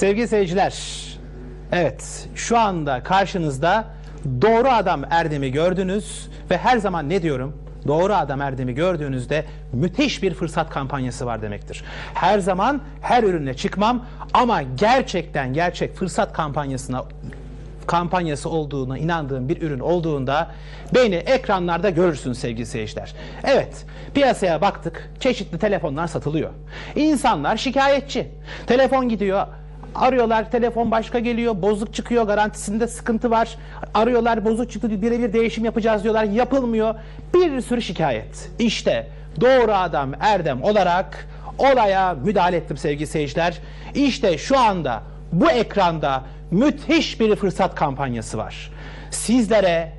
Sevgili seyirciler, evet şu anda karşınızda doğru adam Erdem'i gördünüz ve her zaman ne diyorum? Doğru adam Erdem'i gördüğünüzde müthiş bir fırsat kampanyası var demektir. Her zaman her ürüne çıkmam ama gerçekten gerçek fırsat kampanyasına kampanyası olduğuna inandığım bir ürün olduğunda beni ekranlarda görürsünüz sevgili seyirciler. Evet, piyasaya baktık. Çeşitli telefonlar satılıyor. İnsanlar şikayetçi. Telefon gidiyor, Arıyorlar, telefon başka geliyor, bozuk çıkıyor, garantisinde sıkıntı var. Arıyorlar, bozuk çıktı, birebir değişim yapacağız diyorlar, yapılmıyor. Bir sürü şikayet. İşte doğru adam Erdem olarak olaya müdahale ettim sevgili seyirciler. İşte şu anda bu ekranda müthiş bir fırsat kampanyası var. Sizlere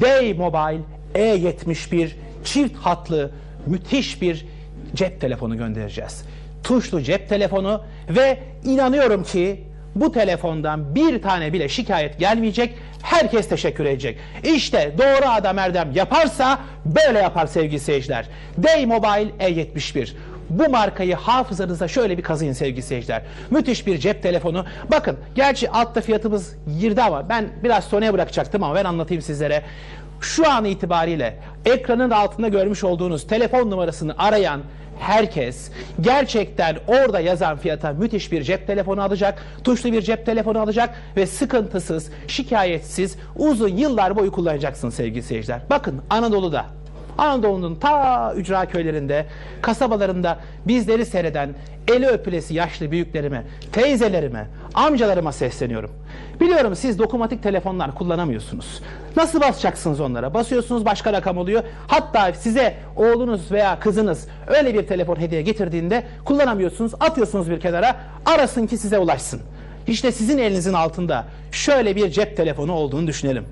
Day Mobile E71 çift hatlı müthiş bir cep telefonu göndereceğiz. Tuşlu cep telefonu ve inanıyorum ki bu telefondan bir tane bile şikayet gelmeyecek. Herkes teşekkür edecek. İşte doğru adam Erdem yaparsa böyle yapar sevgili seyirciler. Day Mobile E71. Bu markayı hafızanıza şöyle bir kazıyın sevgili seyirciler. Müthiş bir cep telefonu. Bakın gerçi altta fiyatımız girdi ama ben biraz sonraya bırakacaktım ama ben anlatayım sizlere. Şu an itibariyle ekranın altında görmüş olduğunuz telefon numarasını arayan herkes gerçekten orada yazan fiyata müthiş bir cep telefonu alacak, tuşlu bir cep telefonu alacak ve sıkıntısız, şikayetsiz uzun yıllar boyu kullanacaksınız sevgili seyirciler. Bakın Anadolu'da Anadolu'nun ta ücra köylerinde, kasabalarında bizleri seyreden eli öpülesi yaşlı büyüklerime, teyzelerime, amcalarıma sesleniyorum. Biliyorum siz dokunmatik telefonlar kullanamıyorsunuz. Nasıl basacaksınız onlara? Basıyorsunuz başka rakam oluyor. Hatta size oğlunuz veya kızınız öyle bir telefon hediye getirdiğinde kullanamıyorsunuz. Atıyorsunuz bir kenara. Arasın ki size ulaşsın. İşte sizin elinizin altında şöyle bir cep telefonu olduğunu düşünelim.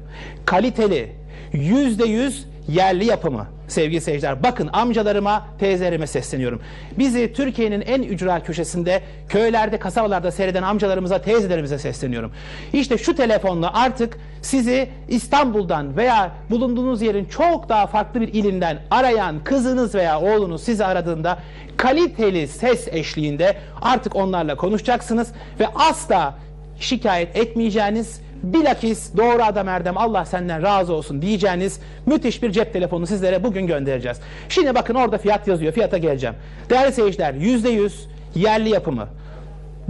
Kaliteli, yüzde yüz yerli yapımı sevgili seyirciler. Bakın amcalarıma, teyzelerime sesleniyorum. Bizi Türkiye'nin en ücra köşesinde, köylerde, kasabalarda seyreden amcalarımıza, teyzelerimize sesleniyorum. İşte şu telefonla artık sizi İstanbul'dan veya bulunduğunuz yerin çok daha farklı bir ilinden arayan kızınız veya oğlunuz sizi aradığında kaliteli ses eşliğinde artık onlarla konuşacaksınız ve asla şikayet etmeyeceğiniz bilakis doğru adam Erdem Allah senden razı olsun diyeceğiniz müthiş bir cep telefonu sizlere bugün göndereceğiz. Şimdi bakın orada fiyat yazıyor. Fiyata geleceğim. Değerli seyirciler %100 yerli yapımı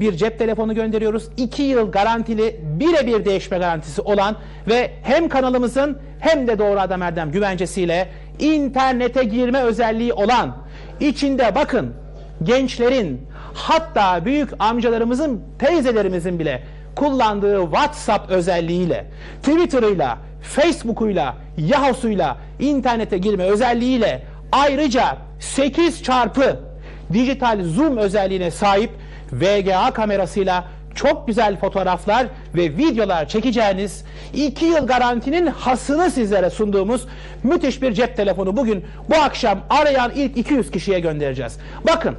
bir cep telefonu gönderiyoruz. 2 yıl garantili birebir değişme garantisi olan ve hem kanalımızın hem de Doğru Adam Erdem güvencesiyle internete girme özelliği olan içinde bakın gençlerin hatta büyük amcalarımızın teyzelerimizin bile kullandığı WhatsApp özelliğiyle, Twitter'ıyla, Facebook'uyla, Yahoo'suyla internete girme özelliğiyle ayrıca 8 çarpı dijital zoom özelliğine sahip VGA kamerasıyla çok güzel fotoğraflar ve videolar çekeceğiniz 2 yıl garantinin hasını sizlere sunduğumuz müthiş bir cep telefonu bugün bu akşam arayan ilk 200 kişiye göndereceğiz. Bakın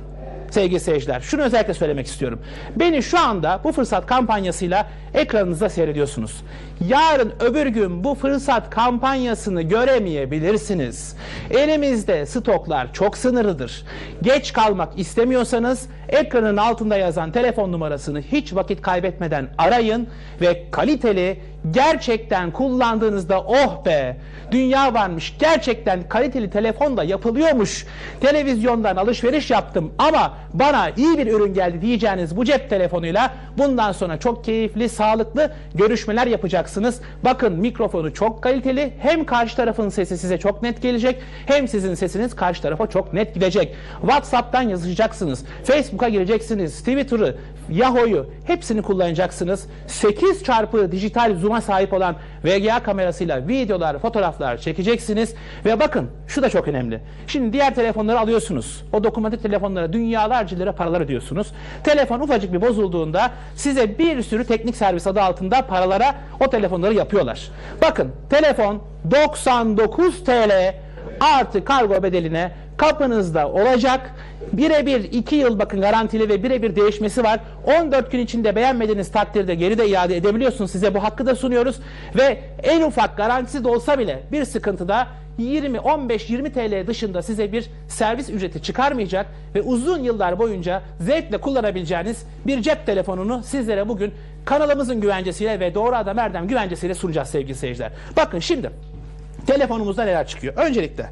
sevgili seyirciler. Şunu özellikle söylemek istiyorum. Beni şu anda bu fırsat kampanyasıyla ekranınızda seyrediyorsunuz. Yarın öbür gün bu fırsat kampanyasını göremeyebilirsiniz. Elimizde stoklar çok sınırlıdır. Geç kalmak istemiyorsanız ekranın altında yazan telefon numarasını hiç vakit kaybetmeden arayın ve kaliteli gerçekten kullandığınızda oh be dünya varmış. Gerçekten kaliteli telefon da yapılıyormuş. Televizyondan alışveriş yaptım ama bana iyi bir ürün geldi diyeceğiniz bu cep telefonuyla bundan sonra çok keyifli sağlıklı görüşmeler yapacaksınız. Bakın mikrofonu çok kaliteli hem karşı tarafın sesi size çok net gelecek hem sizin sesiniz karşı tarafa çok net gidecek. Whatsapp'tan yazışacaksınız Facebook'a gireceksiniz Twitter'ı Yahoo'yu hepsini kullanacaksınız. 8 çarpı dijital zoom'a sahip olan VGA kamerasıyla videolar, fotoğraflar çekeceksiniz. Ve bakın şu da çok önemli. Şimdi diğer telefonları alıyorsunuz. O dokunmatik telefonlara dünyalarca lira paralar ödüyorsunuz. Telefon ufacık bir bozulduğunda size bir sürü teknik servis adı altında paralara o telefonları yapıyorlar. Bakın telefon 99 TL artı kargo bedeline kapınızda olacak. Birebir 2 yıl bakın garantili ve birebir değişmesi var. 14 gün içinde beğenmediğiniz takdirde geri de iade edebiliyorsunuz. Size bu hakkı da sunuyoruz. Ve en ufak garantisi de olsa bile bir sıkıntıda 20, 15, 20 TL dışında size bir servis ücreti çıkarmayacak ve uzun yıllar boyunca zevkle kullanabileceğiniz bir cep telefonunu sizlere bugün kanalımızın güvencesiyle ve Doğru Adam Erdem güvencesiyle sunacağız sevgili seyirciler. Bakın şimdi telefonumuzda neler çıkıyor. Öncelikle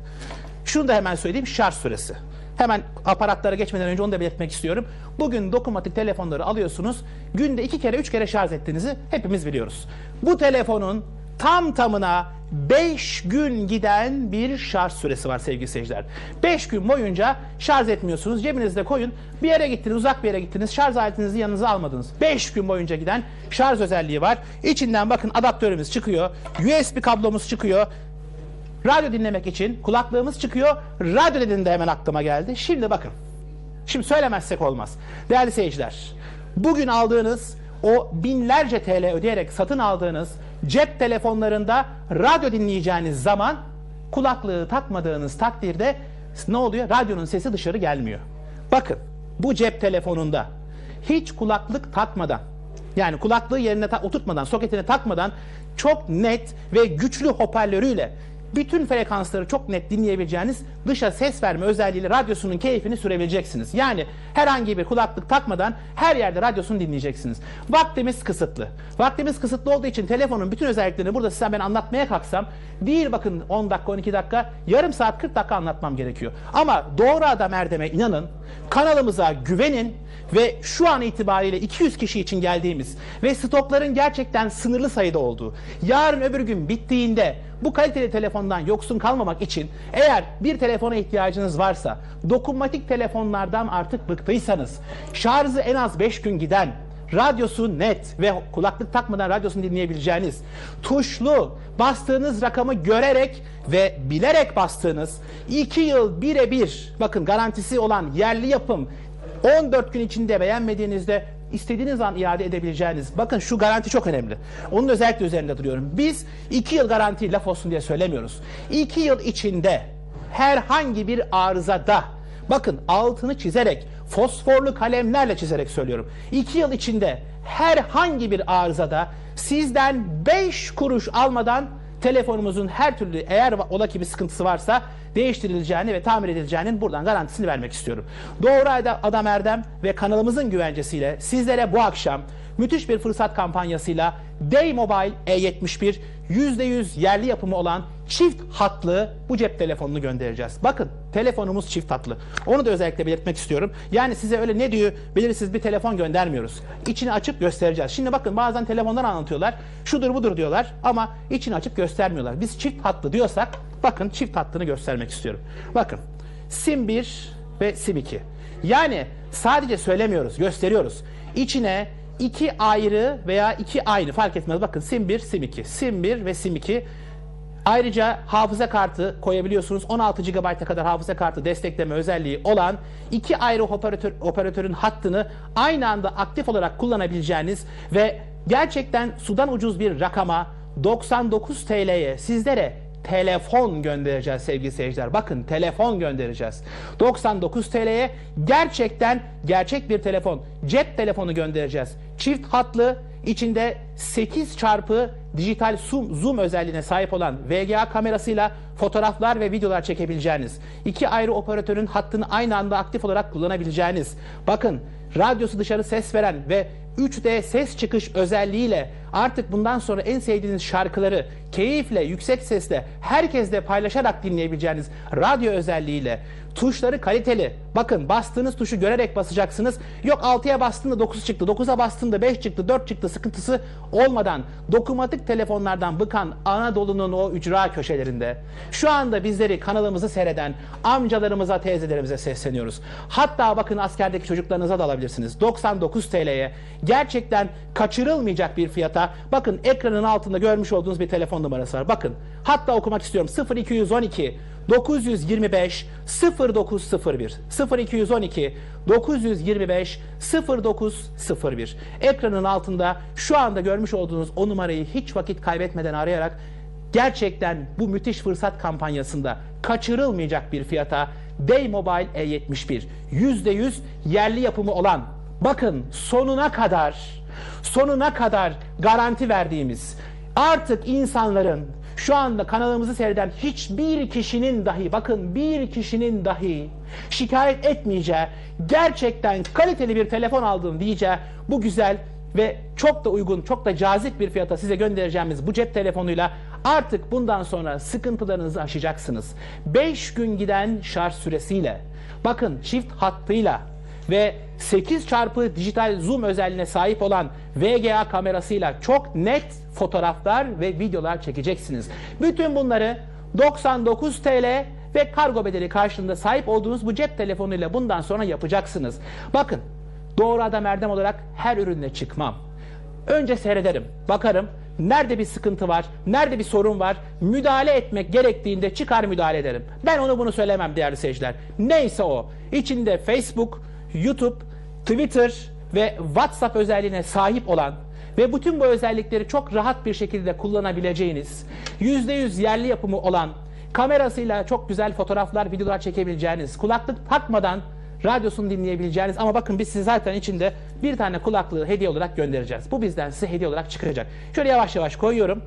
şunu da hemen söyleyeyim şarj süresi. Hemen aparatlara geçmeden önce onu da belirtmek istiyorum. Bugün dokunmatik telefonları alıyorsunuz. Günde iki kere üç kere şarj ettiğinizi hepimiz biliyoruz. Bu telefonun tam tamına 5 gün giden bir şarj süresi var sevgili seyirciler. 5 gün boyunca şarj etmiyorsunuz. Cebinizde koyun. Bir yere gittiniz, uzak bir yere gittiniz. Şarj aletinizi yanınıza almadınız. 5 gün boyunca giden şarj özelliği var. İçinden bakın adaptörümüz çıkıyor. USB kablomuz çıkıyor. Radyo dinlemek için kulaklığımız çıkıyor. Radyo dediğinde hemen aklıma geldi. Şimdi bakın. Şimdi söylemezsek olmaz. Değerli seyirciler, bugün aldığınız o binlerce TL ödeyerek satın aldığınız cep telefonlarında radyo dinleyeceğiniz zaman kulaklığı takmadığınız takdirde ne oluyor? Radyonun sesi dışarı gelmiyor. Bakın bu cep telefonunda hiç kulaklık takmadan yani kulaklığı yerine ta- oturtmadan, soketine takmadan çok net ve güçlü hoparlörüyle bütün frekansları çok net dinleyebileceğiniz dışa ses verme özelliğiyle radyosunun keyfini sürebileceksiniz. Yani herhangi bir kulaklık takmadan her yerde radyosunu dinleyeceksiniz. Vaktimiz kısıtlı. Vaktimiz kısıtlı olduğu için telefonun bütün özelliklerini burada size ben anlatmaya kalksam değil bakın 10 dakika 12 dakika yarım saat 40 dakika anlatmam gerekiyor. Ama doğru adam Erdem'e inanın kanalımıza güvenin ve şu an itibariyle 200 kişi için geldiğimiz ve stokların gerçekten sınırlı sayıda olduğu, yarın öbür gün bittiğinde bu kaliteli telefondan yoksun kalmamak için eğer bir telefona ihtiyacınız varsa, dokunmatik telefonlardan artık bıktıysanız, şarjı en az 5 gün giden, radyosu net ve kulaklık takmadan radyosunu dinleyebileceğiniz, tuşlu bastığınız rakamı görerek ve bilerek bastığınız 2 yıl birebir bakın garantisi olan yerli yapım 14 gün içinde beğenmediğinizde istediğiniz an iade edebileceğiniz. Bakın şu garanti çok önemli. Onun özellikle üzerinde duruyorum. Biz 2 yıl garanti laf olsun diye söylemiyoruz. 2 yıl içinde herhangi bir arızada bakın altını çizerek fosforlu kalemlerle çizerek söylüyorum. 2 yıl içinde herhangi bir arızada sizden 5 kuruş almadan telefonumuzun her türlü eğer ola ki bir sıkıntısı varsa değiştirileceğini ve tamir edileceğinin buradan garantisini vermek istiyorum. Doğru Ada- Adam Erdem ve kanalımızın güvencesiyle sizlere bu akşam müthiş bir fırsat kampanyasıyla Day Mobile E71 %100 yerli yapımı olan çift hatlı bu cep telefonunu göndereceğiz. Bakın telefonumuz çift hatlı. Onu da özellikle belirtmek istiyorum. Yani size öyle ne diyor belirsiz bir telefon göndermiyoruz. İçini açıp göstereceğiz. Şimdi bakın bazen telefondan anlatıyorlar. Şudur budur diyorlar ama içini açıp göstermiyorlar. Biz çift hatlı diyorsak bakın çift hattını göstermek istiyorum. Bakın sim 1 ve sim 2. Yani sadece söylemiyoruz, gösteriyoruz. İçine iki ayrı veya iki aynı fark etmez. Bakın sim 1, sim 2. Sim 1 ve sim 2 Ayrıca hafıza kartı koyabiliyorsunuz. 16 GB'a kadar hafıza kartı destekleme özelliği olan iki ayrı operatör, operatörün hattını aynı anda aktif olarak kullanabileceğiniz ve gerçekten sudan ucuz bir rakama 99 TL'ye sizlere telefon göndereceğiz sevgili seyirciler. Bakın telefon göndereceğiz. 99 TL'ye gerçekten gerçek bir telefon, cep telefonu göndereceğiz. Çift hatlı, içinde 8 çarpı dijital zoom, zoom özelliğine sahip olan VGA kamerasıyla fotoğraflar ve videolar çekebileceğiniz, iki ayrı operatörün hattını aynı anda aktif olarak kullanabileceğiniz, bakın radyosu dışarı ses veren ve 3D ses çıkış özelliğiyle artık bundan sonra en sevdiğiniz şarkıları keyifle, yüksek sesle, herkesle paylaşarak dinleyebileceğiniz radyo özelliğiyle, tuşları kaliteli. Bakın bastığınız tuşu görerek basacaksınız. Yok 6'ya bastığında 9 çıktı, 9'a bastığında 5 çıktı, 4 çıktı sıkıntısı olmadan dokunmatik telefonlardan bıkan Anadolu'nun o ücra köşelerinde şu anda bizleri kanalımızı seyreden amcalarımıza, teyzelerimize sesleniyoruz. Hatta bakın askerdeki çocuklarınıza da alabilirsiniz. 99 TL'ye gerçekten kaçırılmayacak bir fiyata bakın ekranın altında görmüş olduğunuz bir telefon numarası var. Bakın hatta okumak istiyorum 0212 925 0901 0212 925 0901 ekranın altında şu anda görmüş olduğunuz o numarayı hiç vakit kaybetmeden arayarak gerçekten bu müthiş fırsat kampanyasında kaçırılmayacak bir fiyata Day-Mobile E71. %100 yerli yapımı olan, bakın sonuna kadar, sonuna kadar garanti verdiğimiz, artık insanların şu anda kanalımızı seyreden hiçbir kişinin dahi, bakın bir kişinin dahi şikayet etmeyeceği, gerçekten kaliteli bir telefon aldım diyeceği bu güzel ve çok da uygun, çok da cazip bir fiyata size göndereceğimiz bu cep telefonuyla artık bundan sonra sıkıntılarınızı aşacaksınız. 5 gün giden şarj süresiyle, bakın çift hattıyla ve 8 çarpı dijital zoom özelliğine sahip olan VGA kamerasıyla çok net fotoğraflar ve videolar çekeceksiniz. Bütün bunları 99 TL ve kargo bedeli karşılığında sahip olduğunuz bu cep telefonuyla bundan sonra yapacaksınız. Bakın Doğru adam erdem olarak her ürünle çıkmam. Önce seyrederim, bakarım nerede bir sıkıntı var, nerede bir sorun var, müdahale etmek gerektiğinde çıkar müdahale ederim. Ben onu bunu söylemem değerli seyirciler. Neyse o. İçinde Facebook, YouTube, Twitter ve WhatsApp özelliğine sahip olan ve bütün bu özellikleri çok rahat bir şekilde kullanabileceğiniz, %100 yerli yapımı olan, kamerasıyla çok güzel fotoğraflar, videolar çekebileceğiniz, kulaklık takmadan radyosunu dinleyebileceğiniz ama bakın biz size zaten içinde bir tane kulaklığı hediye olarak göndereceğiz. Bu bizden size hediye olarak çıkacak. Şöyle yavaş yavaş koyuyorum.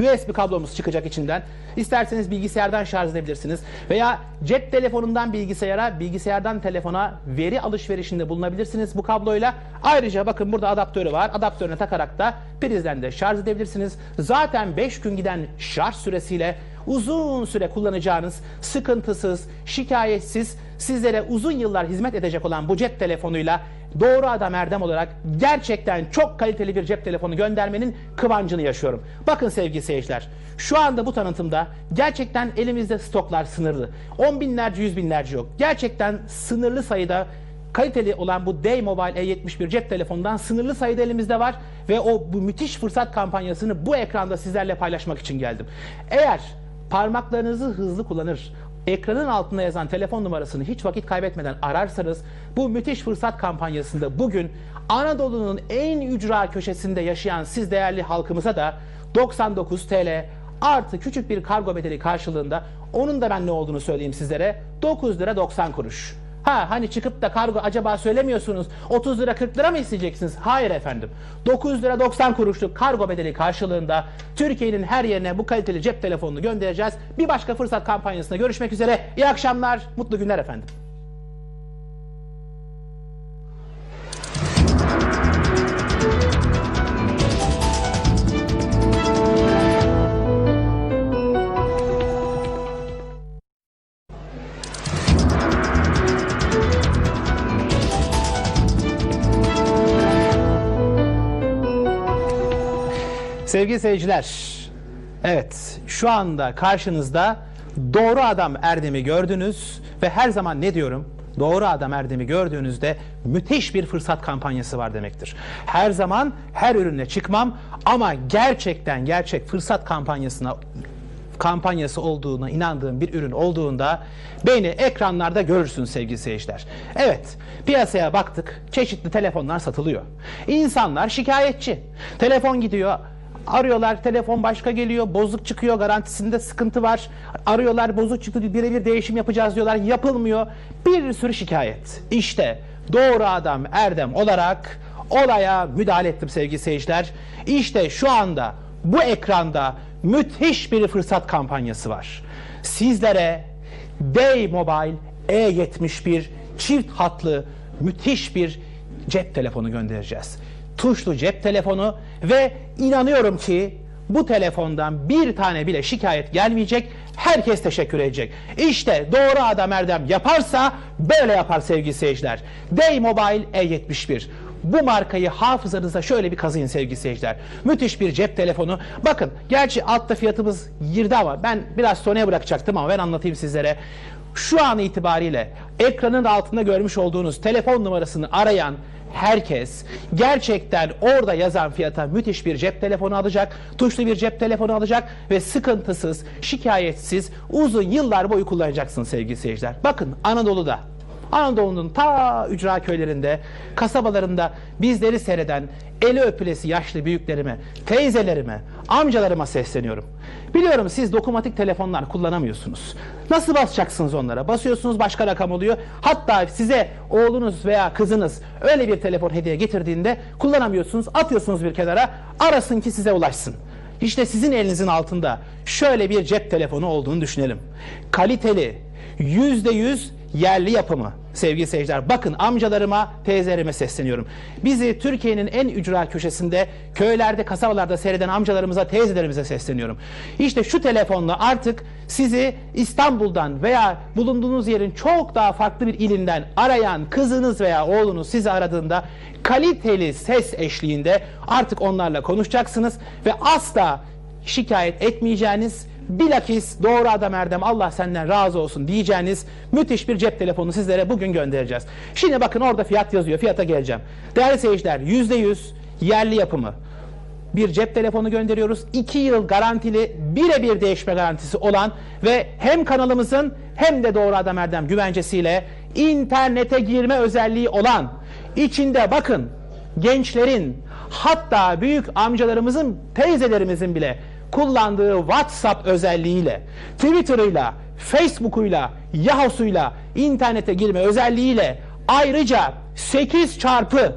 USB kablomuz çıkacak içinden. İsterseniz bilgisayardan şarj edebilirsiniz. Veya cep telefonundan bilgisayara, bilgisayardan telefona veri alışverişinde bulunabilirsiniz bu kabloyla. Ayrıca bakın burada adaptörü var. Adaptörüne takarak da prizden de şarj edebilirsiniz. Zaten 5 gün giden şarj süresiyle uzun süre kullanacağınız, sıkıntısız, şikayetsiz, sizlere uzun yıllar hizmet edecek olan bu cep telefonuyla doğru adam erdem olarak gerçekten çok kaliteli bir cep telefonu göndermenin kıvancını yaşıyorum. Bakın sevgili seyirciler, şu anda bu tanıtımda gerçekten elimizde stoklar sınırlı. On binlerce, yüz binlerce yok. Gerçekten sınırlı sayıda kaliteli olan bu Day-Mobile E71 cep telefonundan sınırlı sayıda elimizde var ve o bu müthiş fırsat kampanyasını bu ekranda sizlerle paylaşmak için geldim. Eğer parmaklarınızı hızlı kullanır, ekranın altında yazan telefon numarasını hiç vakit kaybetmeden ararsanız bu müthiş fırsat kampanyasında bugün Anadolu'nun en ücra köşesinde yaşayan siz değerli halkımıza da 99 TL artı küçük bir kargo bedeli karşılığında onun da ben ne olduğunu söyleyeyim sizlere 9 lira 90 kuruş. Ha hani çıkıp da kargo acaba söylemiyorsunuz 30 lira 40 lira mı isteyeceksiniz? Hayır efendim. 9 lira 90 kuruşluk kargo bedeli karşılığında Türkiye'nin her yerine bu kaliteli cep telefonunu göndereceğiz. Bir başka fırsat kampanyasında görüşmek üzere. İyi akşamlar, mutlu günler efendim. Sevgili seyirciler, evet şu anda karşınızda doğru adam Erdem'i gördünüz ve her zaman ne diyorum? Doğru adam Erdem'i gördüğünüzde müthiş bir fırsat kampanyası var demektir. Her zaman her ürüne çıkmam ama gerçekten gerçek fırsat kampanyasına kampanyası olduğuna inandığım bir ürün olduğunda beni ekranlarda görürsünüz sevgili seyirciler. Evet, piyasaya baktık. Çeşitli telefonlar satılıyor. İnsanlar şikayetçi. Telefon gidiyor, Arıyorlar telefon başka geliyor bozuk çıkıyor garantisinde sıkıntı var. Arıyorlar bozuk çıktı birebir değişim yapacağız diyorlar yapılmıyor. Bir sürü şikayet. İşte doğru adam Erdem olarak olaya müdahale ettim sevgili seyirciler. İşte şu anda bu ekranda müthiş bir fırsat kampanyası var. Sizlere Day Mobile E71 çift hatlı müthiş bir cep telefonu göndereceğiz tuşlu cep telefonu ve inanıyorum ki bu telefondan bir tane bile şikayet gelmeyecek. Herkes teşekkür edecek. İşte doğru adam Erdem yaparsa böyle yapar sevgili seyirciler. Day Mobile E71. Bu markayı hafızanıza şöyle bir kazıyın sevgili seyirciler. Müthiş bir cep telefonu. Bakın gerçi altta fiyatımız girdi ama ben biraz sonraya bırakacaktım ama ben anlatayım sizlere. Şu an itibariyle ekranın altında görmüş olduğunuz telefon numarasını arayan herkes gerçekten orada yazan fiyata müthiş bir cep telefonu alacak, tuşlu bir cep telefonu alacak ve sıkıntısız, şikayetsiz uzun yıllar boyu kullanacaksınız sevgili seyirciler. Bakın Anadolu'da Anadolu'nun ta ücra köylerinde, kasabalarında bizleri seyreden eli öpülesi yaşlı büyüklerime, teyzelerime, amcalarıma sesleniyorum. Biliyorum siz dokunmatik telefonlar kullanamıyorsunuz. Nasıl basacaksınız onlara? Basıyorsunuz başka rakam oluyor. Hatta size oğlunuz veya kızınız öyle bir telefon hediye getirdiğinde kullanamıyorsunuz. Atıyorsunuz bir kenara. Arasın ki size ulaşsın. İşte sizin elinizin altında şöyle bir cep telefonu olduğunu düşünelim. Kaliteli, yüzde yüz yerli yapımı sevgili seyirciler. Bakın amcalarıma, teyzelerime sesleniyorum. Bizi Türkiye'nin en ücra köşesinde, köylerde, kasabalarda seyreden amcalarımıza, teyzelerimize sesleniyorum. İşte şu telefonla artık sizi İstanbul'dan veya bulunduğunuz yerin çok daha farklı bir ilinden arayan kızınız veya oğlunuz sizi aradığında kaliteli ses eşliğinde artık onlarla konuşacaksınız ve asla şikayet etmeyeceğiniz, bilakis doğru adam Erdem Allah senden razı olsun diyeceğiniz müthiş bir cep telefonu sizlere bugün göndereceğiz. Şimdi bakın orada fiyat yazıyor, fiyata geleceğim. Değerli seyirciler %100 yerli yapımı bir cep telefonu gönderiyoruz. 2 yıl garantili, birebir değişme garantisi olan ve hem kanalımızın hem de Doğru Adam Erdem güvencesiyle internete girme özelliği olan, içinde bakın gençlerin hatta büyük amcalarımızın, teyzelerimizin bile kullandığı WhatsApp özelliğiyle, Twitter'ıyla, Facebook'uyla, Yahoo'suyla internete girme özelliğiyle ayrıca 8 çarpı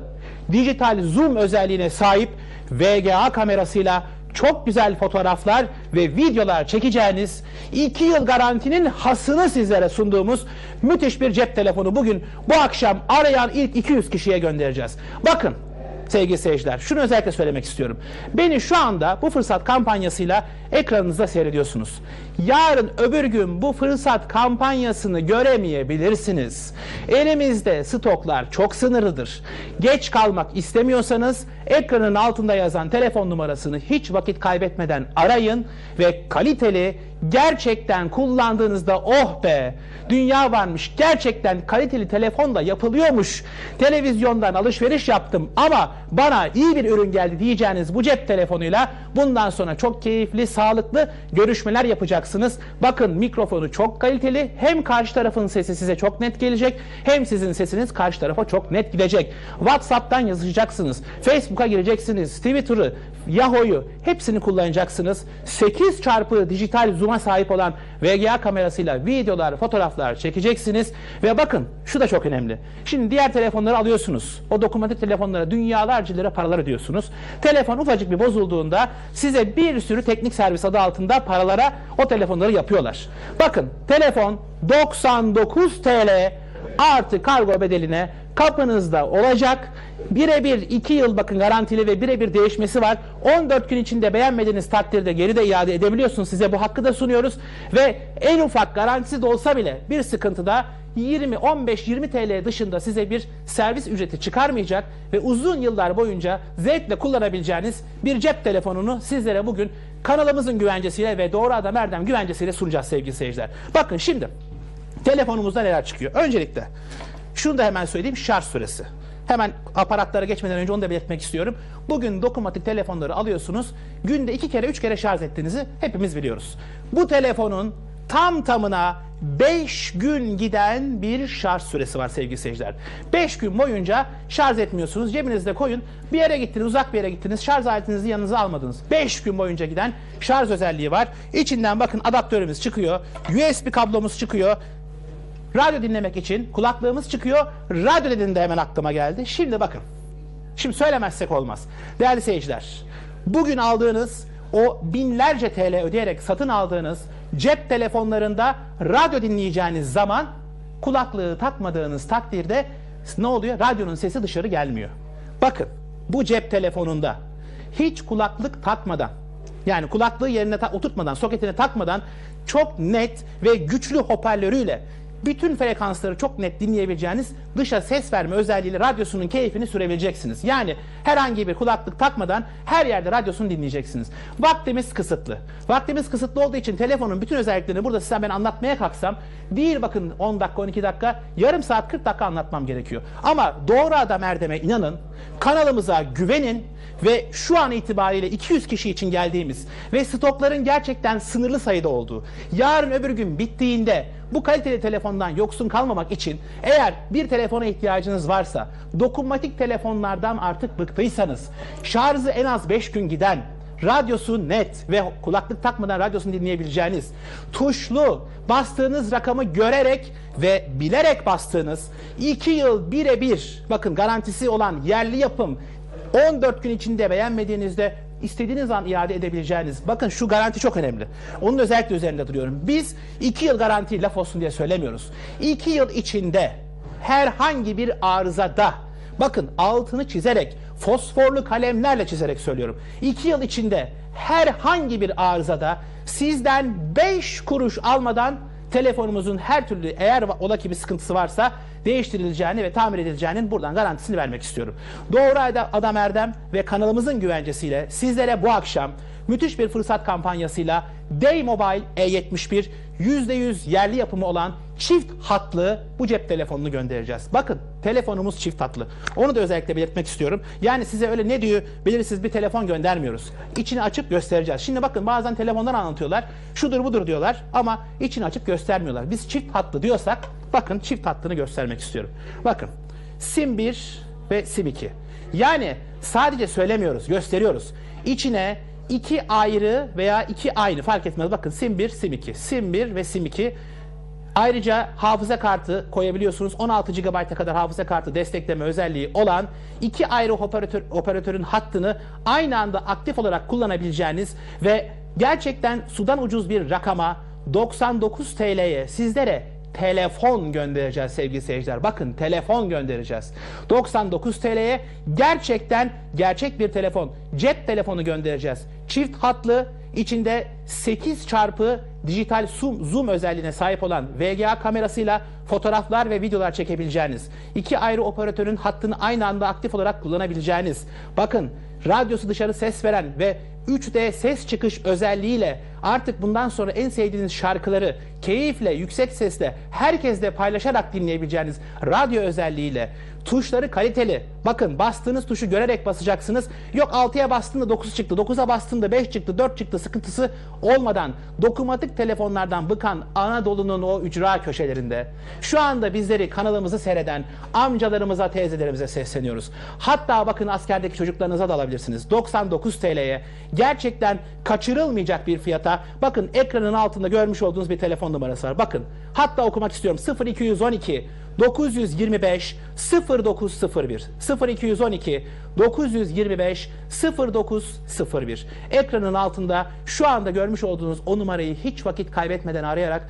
dijital zoom özelliğine sahip VGA kamerasıyla çok güzel fotoğraflar ve videolar çekeceğiniz 2 yıl garantinin hasını sizlere sunduğumuz müthiş bir cep telefonu bugün bu akşam arayan ilk 200 kişiye göndereceğiz. Bakın sevgili seyirciler şunu özellikle söylemek istiyorum. Beni şu anda bu fırsat kampanyasıyla ekranınızda seyrediyorsunuz. Yarın öbür gün bu fırsat kampanyasını göremeyebilirsiniz. Elimizde stoklar çok sınırlıdır. Geç kalmak istemiyorsanız ekranın altında yazan telefon numarasını hiç vakit kaybetmeden arayın ve kaliteli gerçekten kullandığınızda oh be dünya varmış. Gerçekten kaliteli telefon da yapılıyormuş. Televizyondan alışveriş yaptım ama bana iyi bir ürün geldi diyeceğiniz bu cep telefonuyla bundan sonra çok keyifli sağlıklı görüşmeler yapacaksınız. Bakın mikrofonu çok kaliteli hem karşı tarafın sesi size çok net gelecek hem sizin sesiniz karşı tarafa çok net gidecek. Whatsapp'tan yazışacaksınız facebook'a gireceksiniz twitter'ı Yahoo'yu hepsini kullanacaksınız. 8 çarpı dijital zoom'a sahip olan VGA kamerasıyla videolar, fotoğraflar çekeceksiniz. Ve bakın şu da çok önemli. Şimdi diğer telefonları alıyorsunuz. O dokunmatik telefonlara dünyalarca lira paralar ödüyorsunuz. Telefon ufacık bir bozulduğunda size bir sürü teknik servis adı altında paralara o telefonları yapıyorlar. Bakın telefon 99 TL artı kargo bedeline kapınızda olacak. Birebir 2 yıl bakın garantili ve birebir değişmesi var. 14 gün içinde beğenmediğiniz takdirde geri de iade edebiliyorsunuz. Size bu hakkı da sunuyoruz. Ve en ufak garantisi de olsa bile bir sıkıntıda 20, 15, 20 TL dışında size bir servis ücreti çıkarmayacak ve uzun yıllar boyunca zevkle kullanabileceğiniz bir cep telefonunu sizlere bugün kanalımızın güvencesiyle ve Doğru Adam Erdem güvencesiyle sunacağız sevgili seyirciler. Bakın şimdi telefonumuzda neler çıkıyor? Öncelikle şunu da hemen söyleyeyim şarj süresi. Hemen aparatlara geçmeden önce onu da belirtmek istiyorum. Bugün dokunmatik telefonları alıyorsunuz. Günde iki kere üç kere şarj ettiğinizi hepimiz biliyoruz. Bu telefonun tam tamına 5 gün giden bir şarj süresi var sevgili seyirciler. 5 gün boyunca şarj etmiyorsunuz. Cebinizde koyun. Bir yere gittiniz, uzak bir yere gittiniz. Şarj aletinizi yanınıza almadınız. 5 gün boyunca giden şarj özelliği var. İçinden bakın adaptörümüz çıkıyor. USB kablomuz çıkıyor. Radyo dinlemek için kulaklığımız çıkıyor. Radyo dediğinde hemen aklıma geldi. Şimdi bakın. Şimdi söylemezsek olmaz. Değerli seyirciler, bugün aldığınız o binlerce TL ödeyerek satın aldığınız cep telefonlarında radyo dinleyeceğiniz zaman kulaklığı takmadığınız takdirde ne oluyor? Radyonun sesi dışarı gelmiyor. Bakın bu cep telefonunda hiç kulaklık takmadan yani kulaklığı yerine ta- oturtmadan, soketine takmadan çok net ve güçlü hoparlörüyle bütün frekansları çok net dinleyebileceğiniz dışa ses verme özelliğiyle radyosunun keyfini sürebileceksiniz. Yani herhangi bir kulaklık takmadan her yerde radyosunu dinleyeceksiniz. Vaktimiz kısıtlı. Vaktimiz kısıtlı olduğu için telefonun bütün özelliklerini burada size ben anlatmaya kalksam değil bakın 10 dakika 12 dakika yarım saat 40 dakika anlatmam gerekiyor. Ama doğru adam Erdem'e inanın kanalımıza güvenin ve şu an itibariyle 200 kişi için geldiğimiz ve stokların gerçekten sınırlı sayıda olduğu, yarın öbür gün bittiğinde bu kaliteli telefondan yoksun kalmamak için eğer bir telefona ihtiyacınız varsa, dokunmatik telefonlardan artık bıktıysanız, şarjı en az 5 gün giden, radyosu net ve kulaklık takmadan radyosunu dinleyebileceğiniz, tuşlu bastığınız rakamı görerek ve bilerek bastığınız 2 yıl birebir bakın garantisi olan yerli yapım 14 gün içinde beğenmediğinizde istediğiniz an iade edebileceğiniz. Bakın şu garanti çok önemli. Onun özellikle üzerinde duruyorum. Biz 2 yıl garanti laf olsun diye söylemiyoruz. 2 yıl içinde herhangi bir arızada bakın altını çizerek fosforlu kalemlerle çizerek söylüyorum. 2 yıl içinde herhangi bir arızada sizden 5 kuruş almadan telefonumuzun her türlü eğer ola ki bir sıkıntısı varsa değiştirileceğini ve tamir edileceğinin buradan garantisini vermek istiyorum. Doğru Ada- Adam Erdem ve kanalımızın güvencesiyle sizlere bu akşam müthiş bir fırsat kampanyasıyla Day Mobile E71 %100 yerli yapımı olan çift hatlı bu cep telefonunu göndereceğiz. Bakın telefonumuz çift hatlı. Onu da özellikle belirtmek istiyorum. Yani size öyle ne diyor belirsiz bir telefon göndermiyoruz. İçini açıp göstereceğiz. Şimdi bakın bazen telefondan anlatıyorlar. Şudur budur diyorlar ama içini açıp göstermiyorlar. Biz çift hatlı diyorsak bakın çift hattını göstermek istiyorum. Bakın sim 1 ve sim 2. Yani sadece söylemiyoruz, gösteriyoruz. İçine iki ayrı veya iki aynı fark etmez. Bakın sim 1, sim 2. Sim 1 ve sim 2 Ayrıca hafıza kartı koyabiliyorsunuz. 16 GB'a kadar hafıza kartı destekleme özelliği olan iki ayrı operatör, operatörün hattını aynı anda aktif olarak kullanabileceğiniz ve gerçekten sudan ucuz bir rakama 99 TL'ye sizlere telefon göndereceğiz sevgili seyirciler. Bakın telefon göndereceğiz. 99 TL'ye gerçekten gerçek bir telefon, cep telefonu göndereceğiz. Çift hatlı, içinde 8 çarpı dijital zoom, zoom özelliğine sahip olan VGA kamerasıyla fotoğraflar ve videolar çekebileceğiniz, iki ayrı operatörün hattını aynı anda aktif olarak kullanabileceğiniz, bakın radyosu dışarı ses veren ve 3D ses çıkış özelliğiyle artık bundan sonra en sevdiğiniz şarkıları keyifle, yüksek sesle, herkesle paylaşarak dinleyebileceğiniz radyo özelliğiyle tuşları kaliteli. Bakın bastığınız tuşu görerek basacaksınız. Yok 6'ya bastığında 9 çıktı, 9'a bastığında 5 çıktı, 4 çıktı sıkıntısı olmadan dokunmatik telefonlardan bıkan Anadolu'nun o ücra köşelerinde şu anda bizleri kanalımızı seyreden amcalarımıza, teyzelerimize sesleniyoruz. Hatta bakın askerdeki çocuklarınıza da alabilirsiniz. 99 TL'ye gerçekten kaçırılmayacak bir fiyata bakın ekranın altında görmüş olduğunuz bir telefon numarası var. Bakın hatta okumak istiyorum 0212 925 0901 0212 925 0901 ekranın altında şu anda görmüş olduğunuz o numarayı hiç vakit kaybetmeden arayarak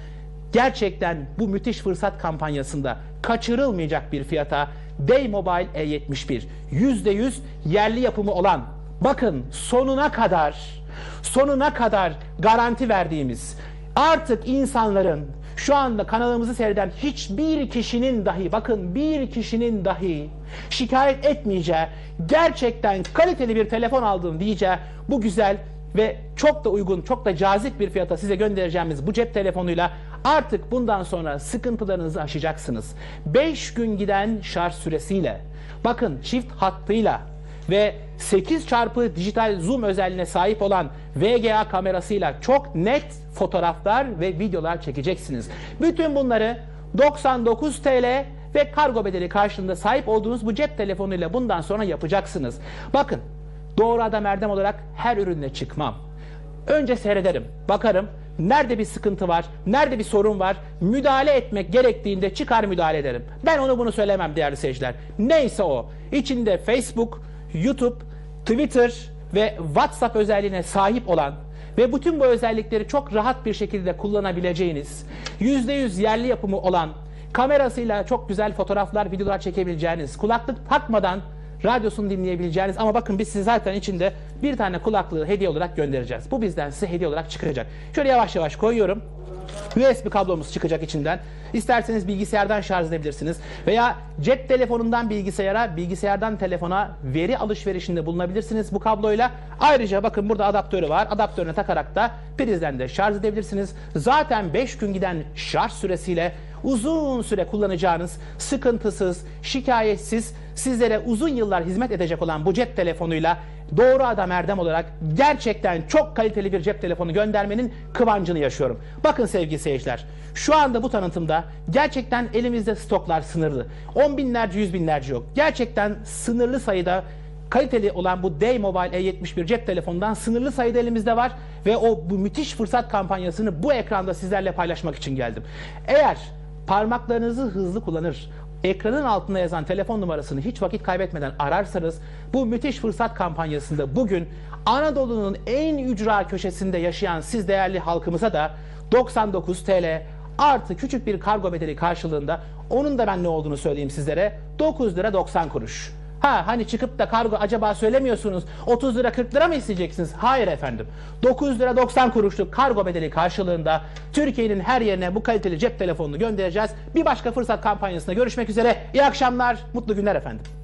gerçekten bu müthiş fırsat kampanyasında kaçırılmayacak bir fiyata Day Mobile E71 %100 yerli yapımı olan bakın sonuna kadar sonuna kadar garanti verdiğimiz artık insanların şu anda kanalımızı seyreden hiçbir kişinin dahi bakın bir kişinin dahi şikayet etmeyeceği gerçekten kaliteli bir telefon aldım diyeceği bu güzel ve çok da uygun, çok da cazip bir fiyata size göndereceğimiz bu cep telefonuyla artık bundan sonra sıkıntılarınızı aşacaksınız. 5 gün giden şarj süresiyle, bakın çift hattıyla ve 8 çarpı dijital zoom özelliğine sahip olan VGA kamerasıyla çok net fotoğraflar ve videolar çekeceksiniz. Bütün bunları 99 TL ve kargo bedeli karşılığında sahip olduğunuz bu cep telefonuyla bundan sonra yapacaksınız. Bakın doğru adam erdem olarak her ürünle çıkmam. Önce seyrederim, bakarım nerede bir sıkıntı var, nerede bir sorun var, müdahale etmek gerektiğinde çıkar müdahale ederim. Ben onu bunu söylemem değerli seyirciler. Neyse o. İçinde Facebook, YouTube, Twitter ve WhatsApp özelliğine sahip olan ve bütün bu özellikleri çok rahat bir şekilde kullanabileceğiniz, %100 yerli yapımı olan, kamerasıyla çok güzel fotoğraflar, videolar çekebileceğiniz, kulaklık takmadan radyosunu dinleyebileceğiniz ama bakın biz size zaten içinde bir tane kulaklığı hediye olarak göndereceğiz. Bu bizden size hediye olarak çıkacak. Şöyle yavaş yavaş koyuyorum. USB kablomuz çıkacak içinden. İsterseniz bilgisayardan şarj edebilirsiniz. Veya cep telefonundan bilgisayara, bilgisayardan telefona veri alışverişinde bulunabilirsiniz bu kabloyla. Ayrıca bakın burada adaptörü var. Adaptörüne takarak da prizden de şarj edebilirsiniz. Zaten 5 gün giden şarj süresiyle uzun süre kullanacağınız, sıkıntısız, şikayetsiz, sizlere uzun yıllar hizmet edecek olan bu cep telefonuyla doğru adam erdem olarak gerçekten çok kaliteli bir cep telefonu göndermenin kıvancını yaşıyorum. Bakın sevgili seyirciler, şu anda bu tanıtımda gerçekten elimizde stoklar sınırlı. On binlerce, yüz binlerce yok. Gerçekten sınırlı sayıda kaliteli olan bu Day-Mobile E71 cep telefonundan sınırlı sayıda elimizde var ve o bu müthiş fırsat kampanyasını bu ekranda sizlerle paylaşmak için geldim. Eğer parmaklarınızı hızlı kullanır, ekranın altında yazan telefon numarasını hiç vakit kaybetmeden ararsanız bu müthiş fırsat kampanyasında bugün Anadolu'nun en ücra köşesinde yaşayan siz değerli halkımıza da 99 TL artı küçük bir kargo bedeli karşılığında onun da ben ne olduğunu söyleyeyim sizlere 9 lira 90 kuruş. Ha hani çıkıp da kargo acaba söylemiyorsunuz 30 lira 40 lira mı isteyeceksiniz? Hayır efendim. 9 lira 90 kuruşluk kargo bedeli karşılığında Türkiye'nin her yerine bu kaliteli cep telefonunu göndereceğiz. Bir başka fırsat kampanyasında görüşmek üzere. İyi akşamlar, mutlu günler efendim.